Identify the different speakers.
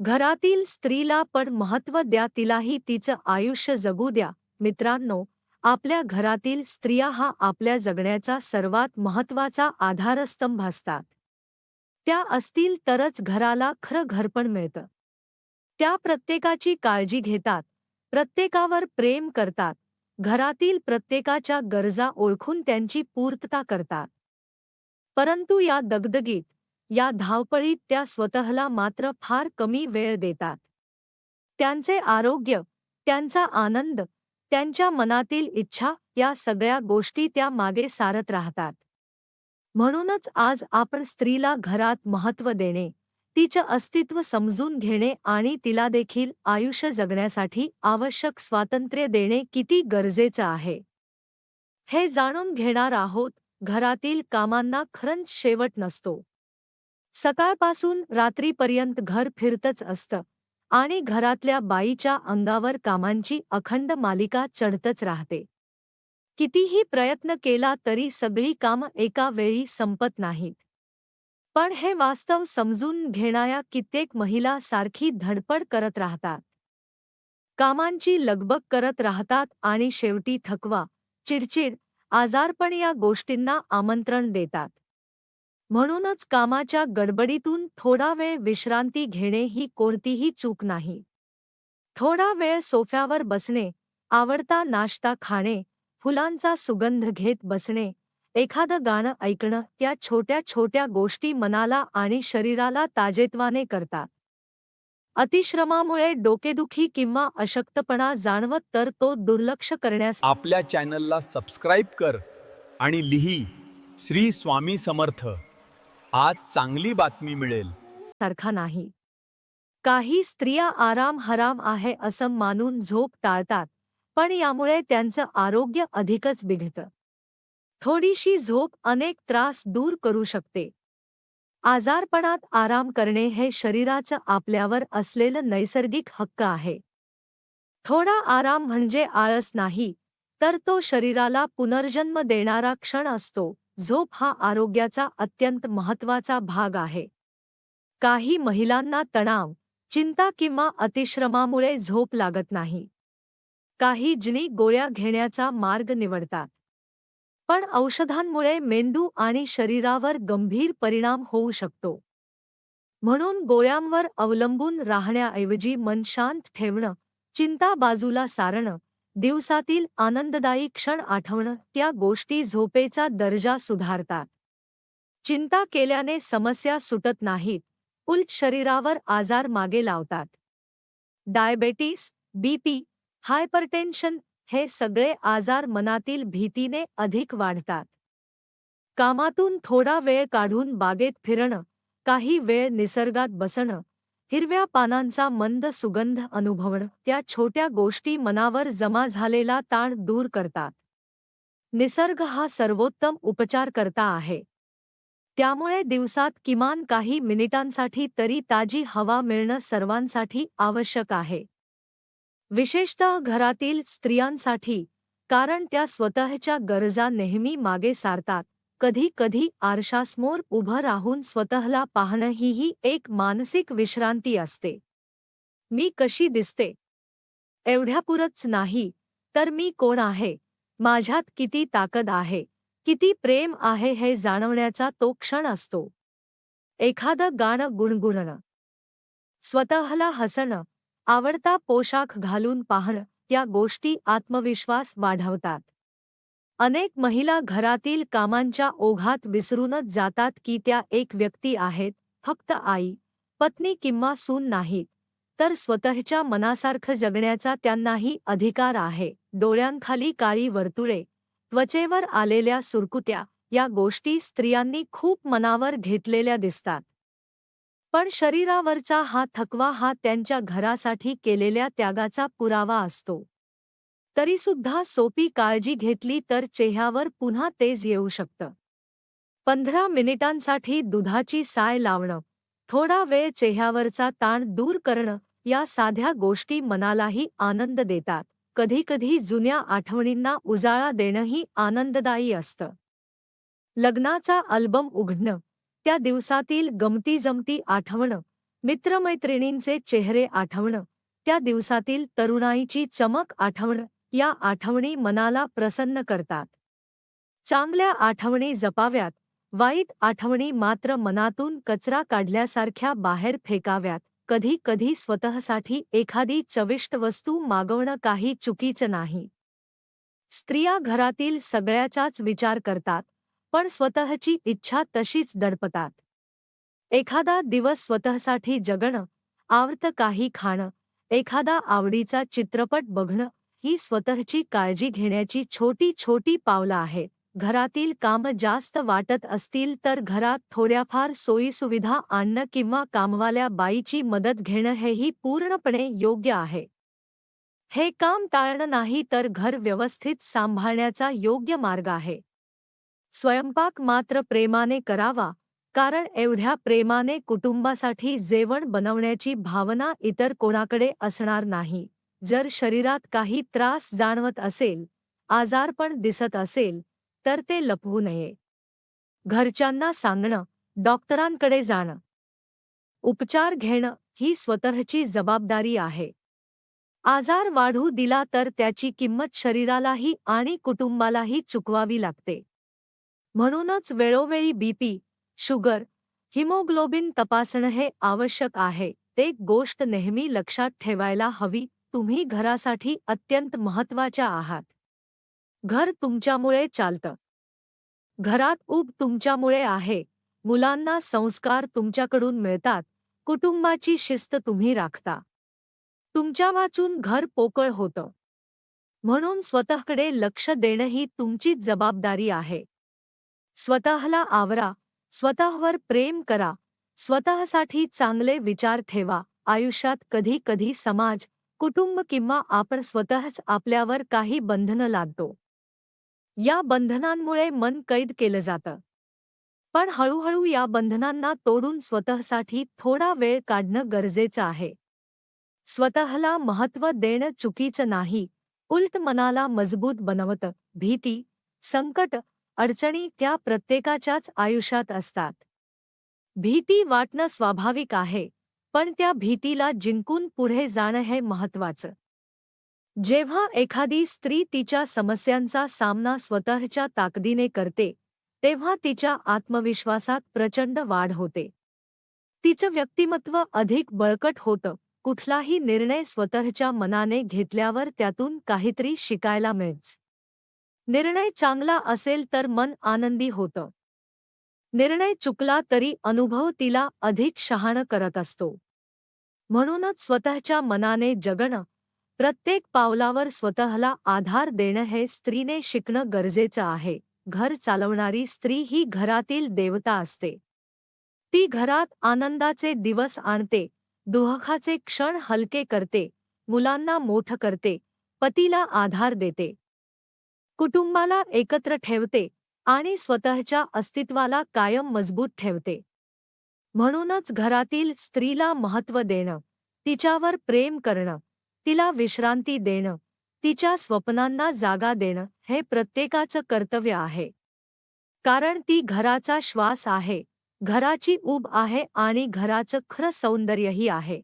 Speaker 1: घरातील स्त्रीला पण महत्त्व द्या तिलाही तिचं आयुष्य जगू द्या. मित्रांनो आपल्या घरातील स्त्रिया हा आपल्या जगण्याचा सर्वात महत्त्वाचा आधारस्तंभ असतात. त्या असतील तरच घराला खरं घरपण मिळतं. त्या प्रत्येकाची काळजी घेतात प्रत्येकावर प्रेम करतात घरातील प्रत्येकाच्या गरजा ओळखून त्यांची पूर्तता करतात. परंतु या दगदगीत या धावपळीत त्या स्वतःला मात्र फार कमी वेळ देतात. त्यांचे आरोग्य त्यांचा आनंद त्यांच्या मनातील इच्छा या सगळ्या गोष्टी त्या मागे सारत राहतात. म्हणूनच आज आपण स्त्रीला घरात महत्त्व देणे तिचं अस्तित्व समजून घेणे आणि तिला देखील आयुष्य जगण्यासाठी आवश्यक स्वातंत्र्य देणे किती गरजेचं आहे. हे जाणून घेणार आहोत घरातील कामांना खरंच शेवट नसतो. सकाळपासून रात्रीपर्यंत घर फिरतच असतं आणि घरातल्या बाईच्या अंगावर कामांची अखंड मालिका चढतच राहते. कितीही प्रयत्न केला तरी सगळी कामं एका वेळी संपत नाहीत. पण हे वास्तव समजून घेणाऱ्या कित्येक महिला सारखी धडपड करत राहतात. कामांची लगबग करत राहतात आणि शेवटी थकवा चिडचिड आजारपण या गोष्टींना आमंत्रण देतात. म्हणूनच कामाच्या गडबडीतून थोडा वेळ विश्रांती घेणे ही कोणतीही चूक नाही. थोडा वेळ सोफ्यावर बसणे आवडता नाश्ता खाणे फुलांचा सुगंध घेत बसणे एखादं गाणं ऐकणं त्या छोट्या छोट्या गोष्टी मनाला आणि शरीराला ताजेत्वाने करतात. अतिश्रमामुळे डोकेदुखी किंवा अशक्तपणा जाणवत तर तो दुर्लक्ष करण्यास
Speaker 2: आपल्या चॅनलला सबस्क्राईब कर आणि लिही श्री स्वामी समर्थ. आज चांगली बातमी मिळेल.
Speaker 1: सारखा नाही. काही स्त्रिया आराम हराम आहे असं मानून झोप टाळतात पण यामुळे त्यांचं आरोग्य अधिकच बिघडतं. थोडीशी झोप अनेक त्रास दूर करू शकते. आजारपणात आराम करणे हे शरीराचं आपल्यावर असलेलं नैसर्गिक हक्क आहे. थोडा आराम म्हणजे आळस नाही तर तो शरीराला पुनर्जन्म देणारा क्षण असतो. झोप हा आरोग्याचा अत्यंत महत्त्वाचा भाग आहे. काही महिलांना तणाव चिंता किंवा अतिश्रमामुळे झोप लागत नाही. काही जिणी गोळ्या घेण्याचा मार्ग निवडतात. पण औषधांमुळे मेंदू आणि शरीरावर गंभीर परिणाम होऊ शकतो. म्हणून गोळ्यांवर अवलंबून राहण्याऐवजी मन शांत ठेवणं चिंता बाजूला सारणं दिवसातील आनंददायी क्षण आठवणं त्या गोष्टी झोपेचा दर्जा सुधारतात. चिंता केल्याने समस्या सुटत नाहीत उलट शरीरावर आजार मागे लावतात. डायबेटीस बीपी हायपरटेन्शन हे सगळे आजार मनातील भीतीने अधिक वाढतात. कामातून थोडा वेळ काढून बागेत फिरणं काही वेळ निसर्गात बसणं हिरव्या पानांचा मंद सुगंध अनुभवणं त्या छोट्या गोष्टी मनावर जमा झालेला ताण दूर करतात. निसर्ग हा सर्वोत्तम उपचार करता आहे. त्यामुळे दिवसात किमान काही मिनिटांसाठी तरी ताजी हवा मिळणं सर्वांसाठी आवश्यक आहे. विशेषतः घरातील स्त्रियांसाठी कारण त्या स्वतःच्या गरजा नेहमी मागे सारतात. कधी कधी आरशासमोर उभं राहून स्वतःला पाहणं हीही एक मानसिक विश्रांती असते. मी कशी दिसते? एवढ्यापुरच नाही तर मी कोण आहे? माझ्यात किती ताकद आहे? किती प्रेम आहे हे जाणवण्याचा तो क्षण असतो. एखादं गाणं गुणगुणणं. स्वतःला हसणं आवडता पोशाख घालून पाहणं त्या गोष्टी आत्मविश्वास वाढवतात. अनेक महिला घरातील कामांच्या ओघात विसरूनच जातात की त्या एक व्यक्ती आहेत फक्त आई पत्नी किंवा सून नाहीत. तर स्वतःच्या मनासारखं जगण्याचा त्यांनाही अधिकार आहे. डोळ्यांखाली काळी वर्तुळे त्वचेवर आलेल्या सुरकुत्या या गोष्टी स्त्रियांनी खूप मनावर घेतलेल्या दिसतात. पण शरीरावरचा हा थकवा हा त्यांच्या घरासाठी केलेल्या त्यागाचा पुरावा असतो. तरीसुद्धा सोपी काळजी घेतली तर चेह्यावर पुन्हा तेज येऊ शकतं. पंधरा मिनिटांसाठी दुधाची साय लावणं थोडा वेळ चेह्यावरचा ताण दूर करणं या साध्या गोष्टी मनालाही आनंद देतात. कधीकधी जुन्या आठवणींना उजाळा देणंही आनंददायी असतं. लग्नाचा अल्बम उघडणं त्या दिवसातील गमतीजमती आठवणं मित्रमैत्रिणींचे चेहरे आठवणं त्या दिवसातील तरुणाईची चमक आठवणं या आठवणी मनाला प्रसन्न करतात. चांगल्या आठवणी जपाव्यात वाईट आठवणी मात्र मनातून कचरा काढल्यासारख्या बाहेर फेकाव्यात कधी कधी स्वतःसाठी एखादी चविष्ट वस्तू मागवणं काही चुकीचं नाही. स्त्रिया घरातील सगळ्याचाच विचार करतात पण स्वतःची इच्छा तशीच दडपतात. एखादा दिवस स्वतःसाठी जगणं आवडतं काही खाणं एखादा आवडीचा चित्रपट बघणं ही स्वतःची काळजी घेण्याची छोटी छोटी पावलं आहेत. घरातील कामं जास्त वाटत असतील तर घरात थोड्याफार सोयीसुविधा आणणं किंवा कामवाल्या बाईची मदत घेणं हेही पूर्णपणे योग्य आहे. हे काम टाळणं नाही तर घर व्यवस्थित सांभाळण्याचा योग्य मार्ग आहे. स्वयंपाक मात्र प्रेमाने करावा कारण एवढ्या प्रेमाने कुटुंबासाठी जेवण बनवण्याची भावना इतर कोणाकडे असणार नाही. जर शरीरात काही त्रास जाणवत असेल आजारपण दिसत असेल तर ते लपवू नये. घरच्यांना सांगणं डॉक्टरांकडे जाणं. उपचार घेणं ही स्वतःची जबाबदारी आहे. आजार वाढू दिला तर त्याची किंमत शरीरालाही आणि कुटुंबालाही चुकवावी लागते. म्हणूनच वेळोवेळी बीपी शुगर हिमोग्लोबिन तपासणं हे आवश्यक आहे ते गोष्ट नेहमी लक्षात ठेवायला हवी. तुम्ही घरासाठी अत्यंत महत्त्वाच्या आहात. घर तुमच्यामुळे चालतं. घरात ऊब तुमच्यामुळे आहे. मुलांना संस्कार तुमच्याकडून मिळतात. कुटुंबाची शिस्त तुम्ही राखता. तुमच्या वाचून घर पोकळ होतं. म्हणून स्वतःकडे लक्ष देणं ही तुमचीच जबाबदारी आहे. स्वतःला आवरा. स्वतःवर प्रेम करा. स्वतःसाठी चांगले विचार ठेवा. आयुष्यात कधी कधी समाज कुटुंब किंवा आपण स्वतःच आपल्यावर काही बंधनं लागतो या बंधनांमुळे मन कैद केलं जातं. पण हळूहळू या बंधनांना तोडून स्वतःसाठी थोडा वेळ काढणं गरजेचं आहे. स्वतःला महत्त्व देणं चुकीचं नाही. उलट मनाला मजबूत बनवतं. भीती संकट अडचणी त्या प्रत्येकाच्याच आयुष्यात असतात. भीती वाटणं स्वाभाविक आहे. पण त्या भीतीला जिंकून पुढे जाणं हे महत्वाचं जेव्हा एखादी स्त्री तिच्या समस्यांचा सामना स्वतःच्या ताकदीने करते तेव्हा तिच्या आत्मविश्वासात प्रचंड वाढ होते. तिचं व्यक्तिमत्व अधिक बळकट होतं कुठलाही निर्णय स्वतःच्या मनाने घेतल्यावर त्यातून काहीतरी शिकायला मिळच निर्णय चांगला असेल तर मन आनंदी होतं. निर्णय चुकला तरी अनुभव तिला अधिक शहाण करत असतो. म्हणूनच स्वतःच्या मनाने जगणं प्रत्येक पावलावर स्वतःला आधार देणं हे स्त्रीने शिकणं गरजेचं आहे. घर चालवणारी स्त्री ही घरातील देवता असते. ती घरात आनंदाचे दिवस आणते दुःखाचे क्षण हलके करते मुलांना मोठं करते पतीला आधार देते. कुटुंबाला एकत्र ठेवते आणि स्वतःच्या अस्तित्वाला कायम मजबूत ठेवते. म्हणूनच घरातील स्त्रीला महत्त्व देणं तिच्यावर प्रेम करणं तिला विश्रांती देणं तिच्या स्वप्नांना जागा देणं हे प्रत्येकाचं कर्तव्य आहे. कारण ती घराचा श्वास आहे घराची ऊब आहे आणि घराचं खरं सौंदर्यही आहे.